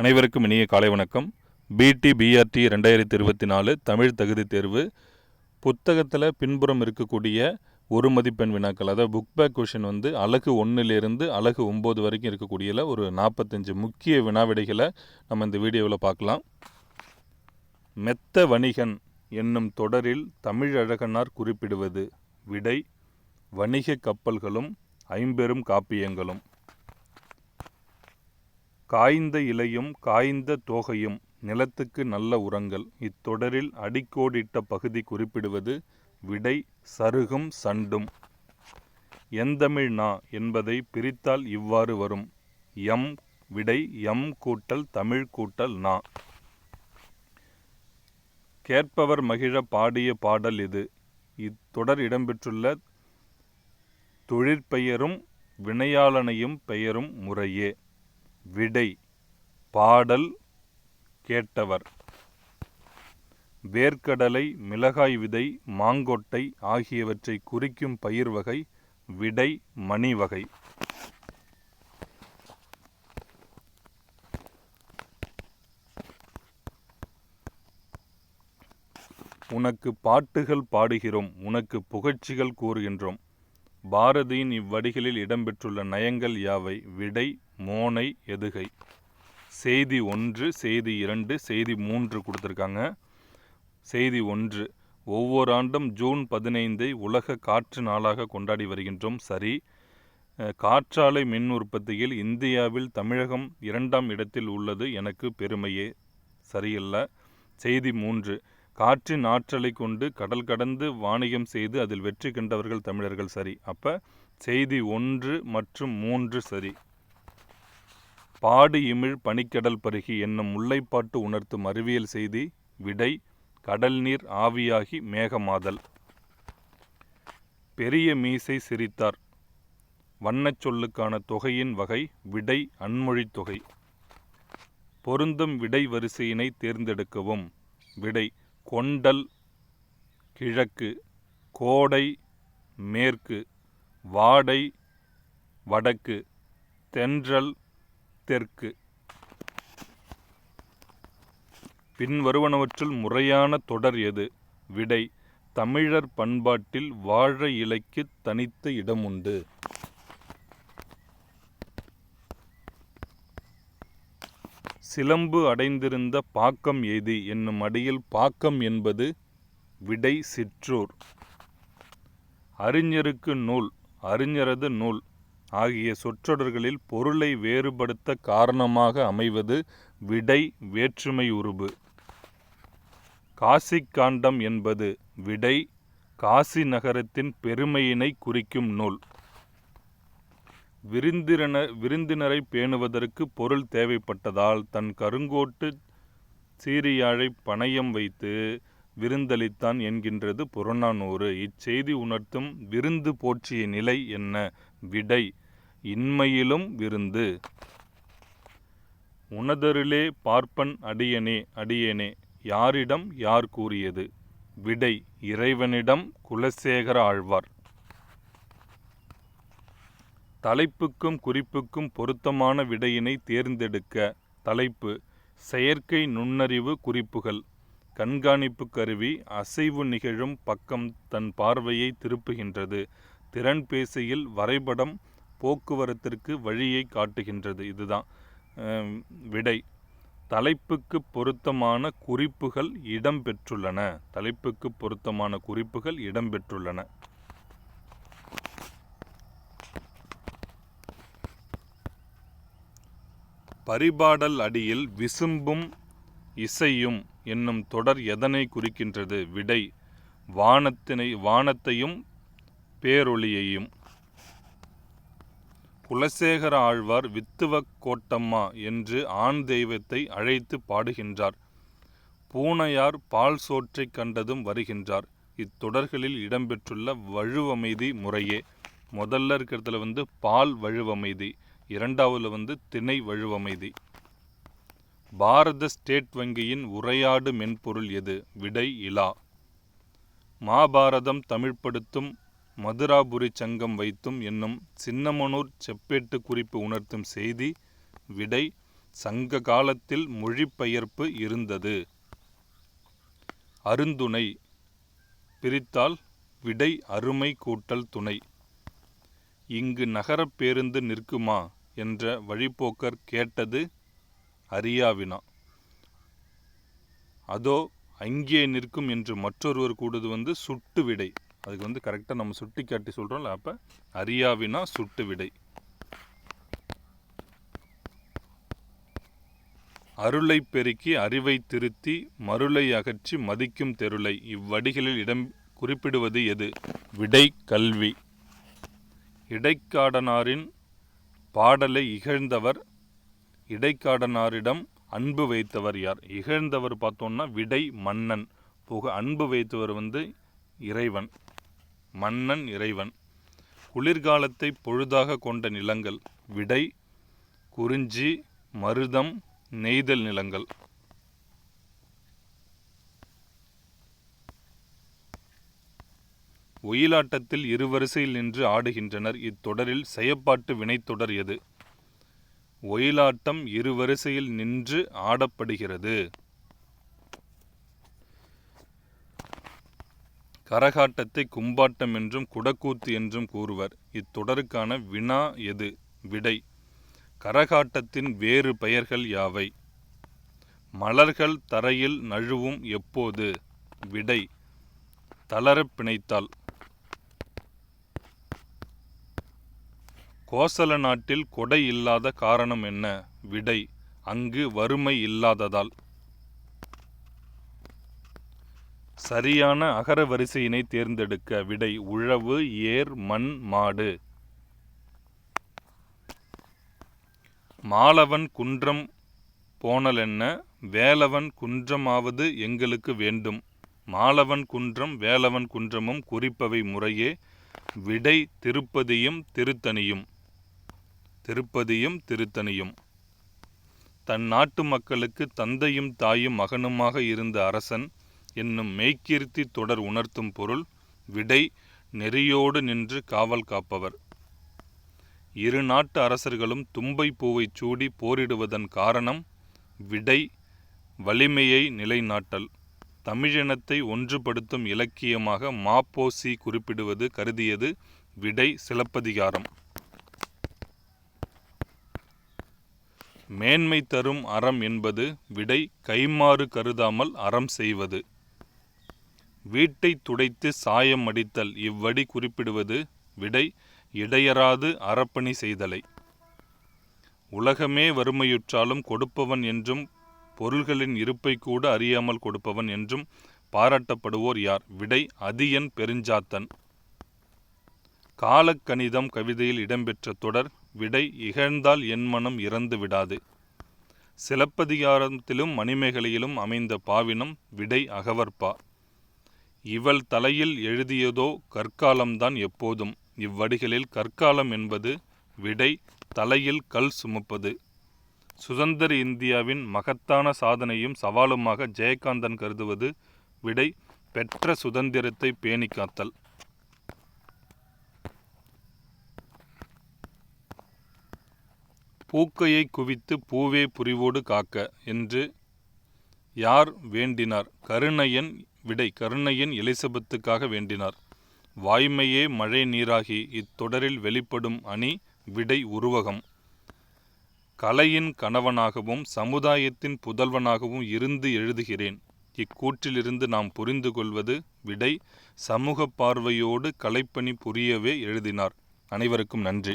அனைவருக்கும் இனிய காலை வணக்கம். பிடி பிஆர்டி ரெண்டாயிரத்தி இருபத்தி நாலு தமிழ் தகுதி தேர்வு புத்தகத்தில் பின்புறம் இருக்கக்கூடிய ஒரு மதிப்பெண் வினாக்கள் அதாவது புக் பேக் கொஷின் வந்து அழகு ஒன்றிலிருந்து அழகு ஒம்பது வரைக்கும் இருக்கக்கூடியல ஒரு நாற்பத்தஞ்சு முக்கிய வினாவிடைகளை நம்ம இந்த வீடியோவில் பார்க்கலாம். மெத்த வணிகன் என்னும் தொடரில் தமிழழகனார் குறிப்பிடுவது விடை வணிக கப்பல்களும் ஐம்பெரும் காப்பியங்களும். காய்ந்த இலையும் காய்ந்த தோகையும் நிலத்துக்கு நல்ல உரங்கள். இத்தொடரில் அடிக்கோடிட்ட பகுதி குறிப்பிடுவது விடை சருகும் சண்டும். எந்தமிழ் நா என்பதை பிரித்தால் இவ்வாறு வரும். எம் விடை எம் கூட்டல் தமிழ் கூட்டல் நா. கேட்பவர் மகிழ பாடிய பாடல் இது. இத்தொடர் இடம்பெற்றுள்ள தொழிற்பெயரும் வினையாளனையும் பெயரும் முறையே. விடை. பாடல் கேட்டவர். வேர்க்கடலை மிளகாய் விதை மாங்கொட்டை ஆகியவற்றை குறிக்கும் பயிர் வகை விடை மணி வகை. உனக்கு பாட்டுகள் பாடுகிறோம் உனக்கு புகழ்ச்சிகள் கூறுகின்றோம். பாரதியின் இவ்வடிகளில் இடம்பெற்றுள்ள நயங்கள் யாவை? விடை மோனை எதுகை. செய்தி ஒன்று செய்தி இரண்டு செய்தி மூன்று கொடுத்துருக்காங்க. செய்தி ஒன்று ஒவ்வொரு ஆண்டும் ஜூன் பதினைந்தை உலக காற்று நாளாக கொண்டாடி வருகின்றோம். சரி காற்றாலை மின் உற்பத்தியில் இந்தியாவில் தமிழகம் இரண்டாம் இடத்தில் உள்ளது எனக்கு பெருமையே. சரியில்லை. செய்தி மூன்று காற்றின் ஆற்றலை கொண்டு கடல் கடந்து வாணிகம் செய்து அதில் வெற்றி கண்டவர்கள் தமிழர்கள் சரி. அப்ப செய்தி ஒன்று மற்றும் மூன்று சரி. பாடு இமிழ் பனிக்கடல் பருகி என்னும் முல்லைப்பாட்டு உணர்த்தும் அறிவியல் செய்தி விடை கடல் நீர் ஆவியாகி மேகமாதல். பெரிய மீசை சிரித்தார். வண்ணச் சொல்லுக்கான தொகையின் வகை விடை அன்மொழித் தொகை. பொருந்தும் விடை வரிசையினை தேர்ந்தெடுக்கவும். விடை கொண்டல் கிழக்கு கோடை மேற்கு வாடை வடக்கு தென்றல் தெற்கு. பின்வருவனவற்றுள் முறையான தொடர் எது? விடை தமிழர் பண்பாட்டில் வாழ இலைக்கு தனித்த இடமுண்டு. சிலம்பு அடைந்திருந்த பாக்கம் எய்தி என்னும் அடியில் பாக்கம் என்பது விடை சிற்றூர். அறிஞருக்கு நூல் அறிஞரது நூல் ஆகிய சொற்றொடர்களில் பொருளை வேறுபடுத்த காரணமாக அமைவது விடை வேற்றுமை உருபு. காசிக்காண்டம் என்பது விடை காசி நகரத்தின் பெருமையினை குறிக்கும் நூல். விருந்தின விருந்தினரை பேணுவதற்கு பொருள் தேவைப்பட்டதால் தன் கருங்கோட்டு சீரியாழை பணயம் வைத்து விருந்தளித்தான் என்கின்றது புறநானூறு. இச்செய்தி உணர்த்தும் விருந்து போற்றிய நிலை என்ன? விடை இன்மையிலும் விருந்து. உணதருளே பார்ப்பன் அடியனே அடியனே யாரிடம் யார் கூறியது? விடை இறைவனிடம் குலசேகர ஆழ்வார். தலைப்புக்கும் குறிப்புக்கும் பொருத்தமான விடையினை தேர்ந்தெடுக்க தலைப்பு செயற்கை நுண்ணறிவு குறிப்புகள். கண்காணிப்பு கருவி அசைவு நிகழும் பக்கம் தன் பார்வையை திருப்புகின்றது. திறன் பேசியில் வரைபடம் போக்குவரத்திற்கு வழியை காட்டுகின்றது. இதுதான் விடை. தலைப்புக்கு பொருத்தமான குறிப்புகள் இடம்பெற்றுள்ளன. தலைப்புக்கு பொருத்தமான குறிப்புகள் இடம்பெற்றுள்ளன. பரிபாடல் அடியில் விசும்பும் இசையும் என்னும் தொடர் எதனை குறிக்கின்றது? விடை வானத்தினை வானத்தையும் பேரொளியையும். குலசேகர ஆழ்வார் வித்துவக் கோட்டம்மா என்று ஆண் தெய்வத்தை அழைத்து பாடுகின்றார். பூனையார் பால் சோற்றைக் கண்டதும் வருகின்றார். இத்தொடர்களில் இடம்பெற்றுள்ள வழுவமைதி முறையே. முதல்ல இருக்கிறதுல வந்து பால் வழுவமைதி. இரண்டாவதுல வந்து திணை வழுவமைதி. பாரத ஸ்டேட் வங்கியின் உரையாடு மென்பொருள் எது? விடை இலா. மாபாரதம் தமிழ்ப்படுத்தும் மதுராபுரி சங்கம் வைத்தும் என்னும் சின்னமனூர் செப்பேட்டு குறிப்பு உணர்த்தும் செய்தி விடை சங்க காலத்தில் மொழிபெயர்ப்பு இருந்தது. அருந்துணை. பிரித்தால் விடை அருமை கூட்டல் துணை. இங்கு நகரப் பேருந்து நிற்குமா? என்ற வழிப்போக்கர் கேட்டது அறியாவினா. அதோ அங்கே நிற்கும் என்று மற்றொருவர் கூடுது வந்து சுட்டு விடை. அதுக்கு வந்து கரெக்டாக நம்ம சுட்டி காட்டி சொல்கிறோம்ல அப்போ அறியாவினா சுட்டு விடை. அருளை பெருக்கி அறிவை திருத்தி மருளை அகற்றி மதிக்கும் தெருளை. இவ்வடிகளில் இடம் குறிப்பிடுவது எது? விடை கல்வி. இடைக்காடனாரின் பாடலை இகழ்ந்தவர் இடைக்காடனாரிடம் அன்பு வைத்தவர் யார்? இகழ்ந்தவர் பார்த்தோம்னா விடை மன்னன். புக அன்பு வைத்தவர் வந்து இறைவன். மன்னன் இறைவன். குளிர்காலத்தை பொழுதாக கொண்ட நிலங்கள். விடை குறிஞ்சி மருதம் நெய்தல் நிலங்கள். ஒயிலாட்டத்தில் இருவரிசையில் நின்று ஆடுகின்றனர். இத்தொடரில் செயப்பாட்டு வினைத்தொடர் எது? ஒயிலாட்டம் இருவரிசையில் நின்று ஆடப்படுகிறது. கரகாட்டத்தை கும்பாட்டம் என்றும் குடக்கூத்து என்றும் கூறுவர். இத்தொடருக்கான வினா எது? விடை. கரகாட்டத்தின் வேறு பெயர்கள் யாவை? மலர்கள் தரையில் நழுவும் எப்போது? விடை. தளரப் பிணைத்தால். கோசல நாட்டில் கொடை இல்லாத காரணம் என்ன? விடை அங்கு வறுமை இல்லாததால். சரியான அகர வரிசையினை தேர்ந்தெடுக்க விடை உழவு ஏர் மண் மாடு. மாலவன் குன்றம் போனலென்ன? வேலவன் குன்றமாவது எங்களுக்கு வேண்டும். மாலவன் குன்றம் வேலவன் குன்றமும் குறிப்பவை முறையே. விடை திருப்பதியும் திருத்தணியும். திருப்பதியும் திருத்தணியும். தன் நாட்டு மக்களுக்கு தந்தையும் தாயும் மகனுமாக இருந்த அரசன் என்னும் மெய்க்கீர்த்தி தொடர் உணர்த்தும் பொருள் விடை நெறியோடு நின்று காவல் காப்பவர். இரு நாட்டு அரசர்களும் தும்பை பூவை சூடி போரிடுவதன் காரணம் விடை வலிமையை நிலைநாட்டல். தமிழினத்தை ஒன்றுபடுத்தும் இலக்கியமாக மாப்போசி குறிப்பிடுவது கருதியது விடை சிலப்பதிகாரம். மேன்மை தரும் அறம் என்பது விடை கைமாறு கருதாமல் அறம் செய்வது. வீட்டை துடைத்து சாயம் அடித்தல் இவ்வடி குறிப்பிடுவது விடை இடையராது அறப்பணி செய்தலை. உலகமே வறுமையுற்றாலும் கொடுப்பவன் என்றும் பொருள்களின் இருப்பை கூட அறியாமல் கொடுப்பவன் என்றும் பாராட்டப்படுவோர் யார்? விடை அதியன் பெருஞ்சாத்தன். காலக்கணிதம் கவிதையில் இடம்பெற்ற தொடர் விடை இகழ்ந்தால் என் மனம் இறந்து விடாது. சிலப்பதிகாரத்திலும் மணிமேகலையிலும் அமைந்த பாவினம் விடை அகவற்பா. இவள் தலையில் எழுதியதோ கற்காலம்தான் எப்போதும். இவ்வடிகளில் கற்காலம் என்பது விடை தலையில் கல் சுமப்பது. சுதந்திர இந்தியாவின் மகத்தான சாதனையும் சவாலுமாக ஜெயகாந்தன் கருதுவது விடை பெற்ற சுதந்திரத்தை பேணிக்காத்தல். பூக்கையை குவித்து பூவே புரிவோடு காக்க என்று யார் வேண்டினார்? கருணையன் விடை கருணையன் எலிசபெத்துக்காக வேண்டினார். வாய்மையே மழை நீராகி இத்தொடரில் வெளிப்படும் அணி விடை உருவகம். கலையின் கணவனாகவும் சமுதாயத்தின் புதல்வனாகவும் இருந்து எழுதுகிறேன். இக்கூற்றிலிருந்து நாம் புரிந்து கொள்வது விடை சமூக பார்வையோடு கலைப்பணி புரியவே எழுதினார். அனைவருக்கும் நன்றி.